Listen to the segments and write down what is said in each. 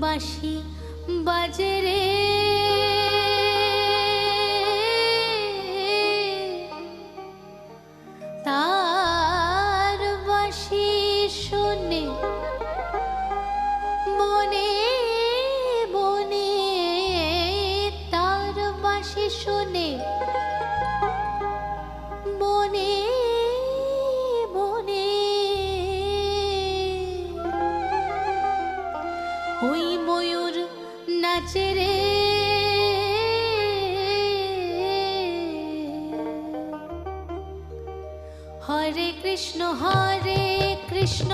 বাঁশি বাজারে নাচে রে। হরে কৃষ্ণ হরে কৃষ্ণ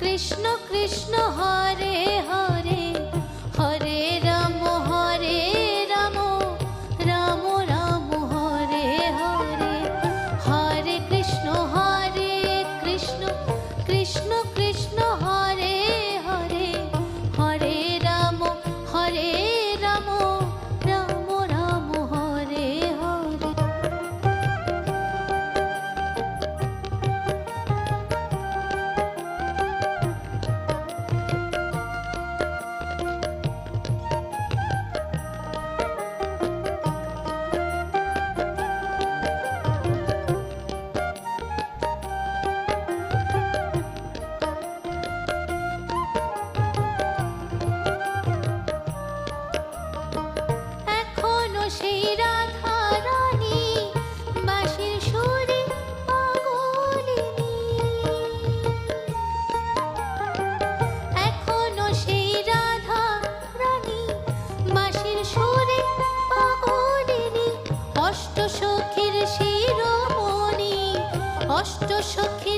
কৃষ্ণ কৃষ্ণ হরে হরে। সখী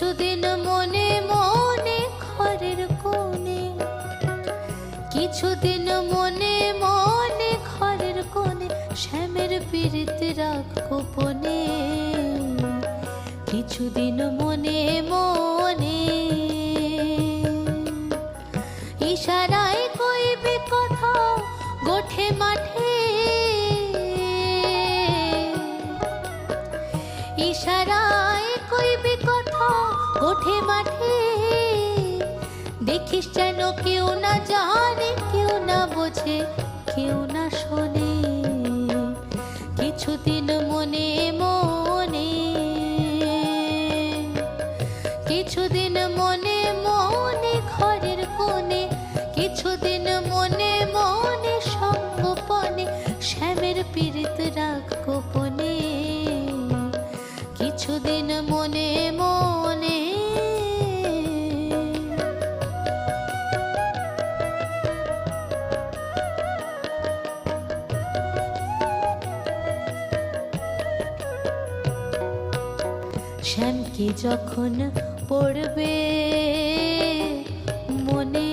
কিছুদিন মনে মনে ঘরের কোণে, কিছুদিন মনে মনে ঘরের কোণে শ্যামের পীড়িত রাখ গোপনে, কিছুদিন মনে মনে ইশারায় কইবে কথা, গোঠে মাঠে দেখিস যেন কেউ না জানে কেউ না বোঝে কেউ না শোনে। কিছুদিন মনে শ্যামকে যখন পড়বে মনে?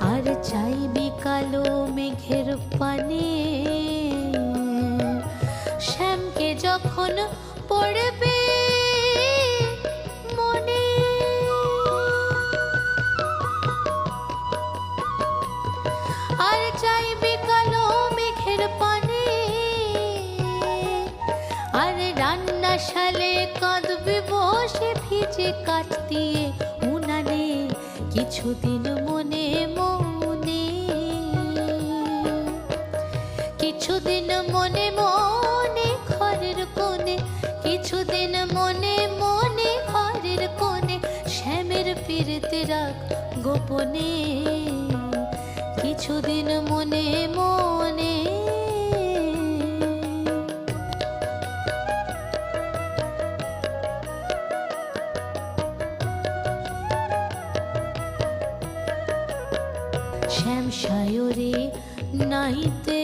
আর চাইবি কালো মেঘের পানে? শ্যামকে যখন শালে কাঁদবে বসে ভিজে কাটতে দিয়ে উনানে। কিছুদিন মনে মনে শ্যাম সায়রে নাইতে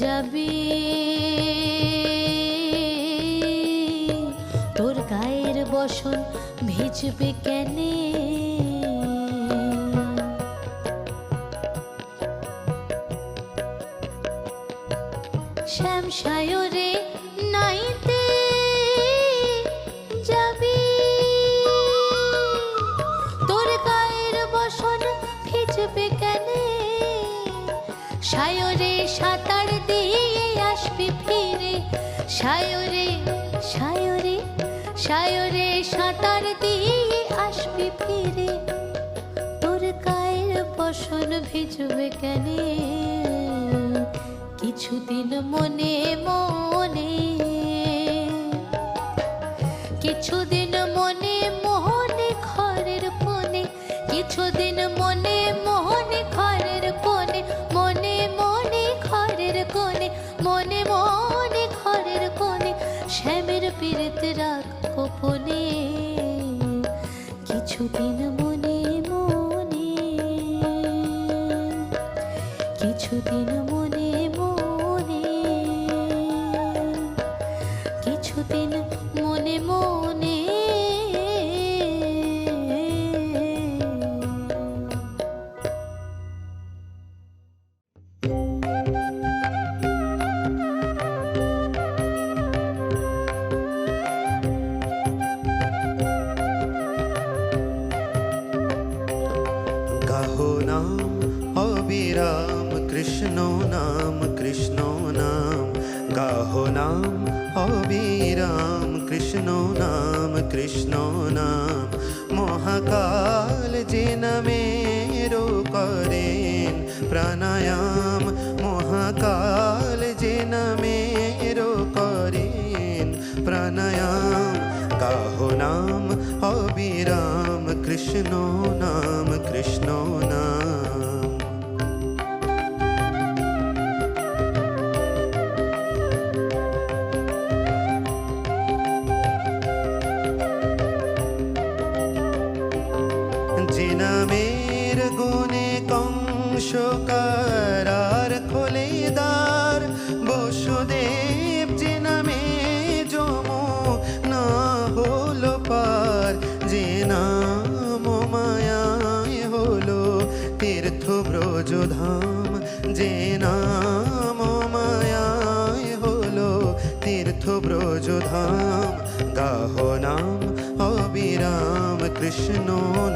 যাবি। তোর গায়ের বসন ভিজবে কেনে? সায়রে সাঁতার দিয়ে আসবি ফিরে। সায়রে সায়রে সায়রে সাঁতার দিয়ে আসবি ফিরে। তোর গায়ের বসন ভিজবে কেনে? কিছুদিন মনে মনে শ্যামের পীড়িত রাগ গোপনে কিছুদিন মনে মনে কিছুদিন মনে নাম অবিরাম কৃষ্ণ নাম কৃষ্ণ নাম গাহো নাম অবিরাম কৃষ্ণ নাম কৃষ্ণ নাম মহাকাল যে নামেরো করেন প্রাণায়াম মহাকাল যে নামেরো করেন প্রাণায়াম গাহো নাম অবিরাম কৃষ্ণ নাম কৃষ্ণ ব্রজধাম গাহ নাম অবিরাম কৃষ্ণ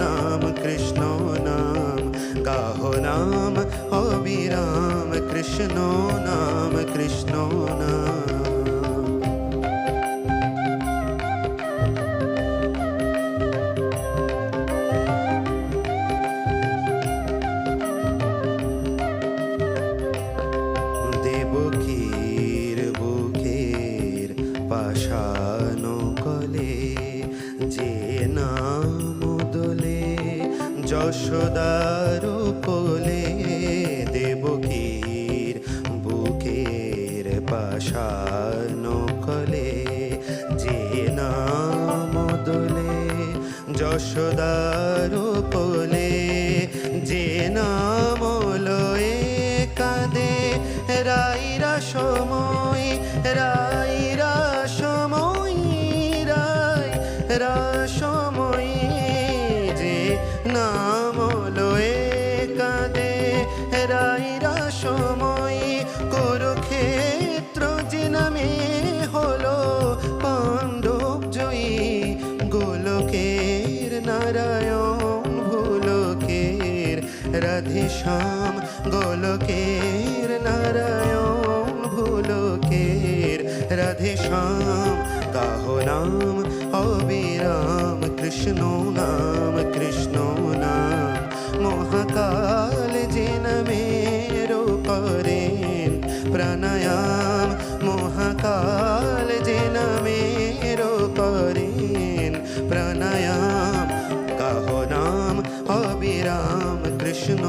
নাম কৃষ্ণ নাম গাহ নাম অবিরাম কৃষ্ণ নাম কৃষ্ণ নাম যশোদার কোলে দেবকীর বুকের পাশান কলে যে নাম দোলে। যশোদার যে নাম লয়ে কাঁদে, রাইরা সময় রাইরা শ্যাম গোলকের নারায়ণ ভুলকের রাধে শ্যাম কাহ নাম অবিরাম, কৃষ্ণ নাম কৃষ্ণ নাম। মহাকাল যে নামেরও করেন প্রাণায়াম, মহাকাল যে নামেরও করেন প্রাণায়াম কাহ নাম অবিরাম, কৃষ্ণ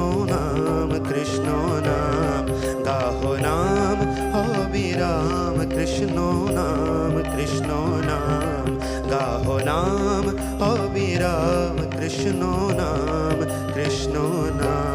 কৃষ্ণ নাম গাহ নাম অবিরাম কৃষ্ণ নাম কৃষ্ণ নাম গাহ নাম অবিরাম কৃষ্ণ নাম কৃষ্ণ নাম